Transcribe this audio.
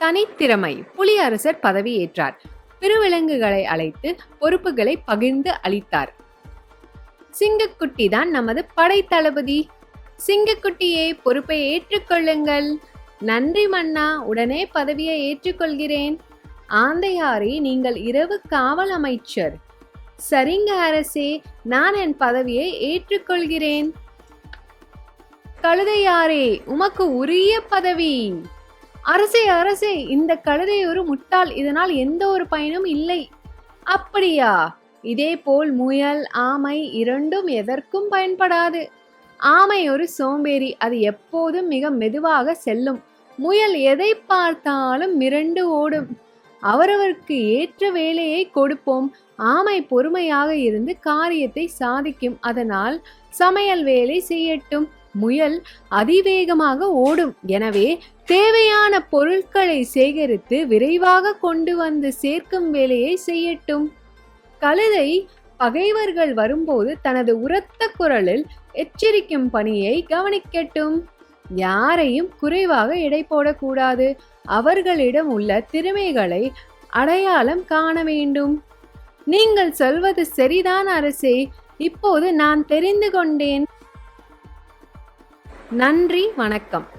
தனித்திறமை. புலியரசர் பதவியேற்றார் பெருவிலங்குகளை அழைத்து பொறுப்புகளை பகிர்ந்து அளித்தார். சிங்கக்குட்டி தான் நமது படை தளபதி. சிங்கக்குட்டியே பொறுப்பை ஏற்றுக்கொள்ளுங்கள். நன்றி மன்னா உடனே பதவியை ஏற்றுக்கொள்கிறேன். ஆந்தையாரே நீங்கள் இரவு காவல் அமைச்சர். சரிங்க அரசே நான் என் பதவியை ஏற்றுக்கொள்கிறேன். கழுதையாரே உமக்கு உரிய பதவி. அரசே அரசே இந்த கழுதை ஒரு முட்டாள். இதனால் எந்த ஒரு பயனும் இல்லை. அப்படியா? இதேபோல் முயல் ஆமை இரண்டும் எதற்கும் பயன்படாது. ஆமை ஒரு சோம்பேறி அது எப்போதும் மிக மெதுவாக செல்லும். முயல் எதை பார்த்தாலும் மிரண்டு ஓடும். அவரவருக்கு ஏற்ற வேலையை கொடுப்போம். ஆமை பொறுமையாக இருந்து காரியத்தை சாதிக்கும். அதனால் சமையல் வேலை செய்யட்டும். முயல் அதிவேகமாக ஓடும். எனவே தேவையான பொருட்களை சேகரித்து விரைவாக கொண்டு வந்து சேர்க்கும் வேலையை செய்யட்டும். கழுதை பகைவர்கள் வரும்போது தனது உரத்த குரலில் எச்சரிக்கும் பணியை கவனிக்கட்டும். யாரையும் குறைவாக எடை போடக்கூடாது. அவர்களிடம் உள்ள திறமைகளை அடையாளம் காண வேண்டும். நீங்கள் சொல்வது சரிதான் அரசே. இப்போது நான் தெரிந்து கொண்டேன். நன்றி வணக்கம்.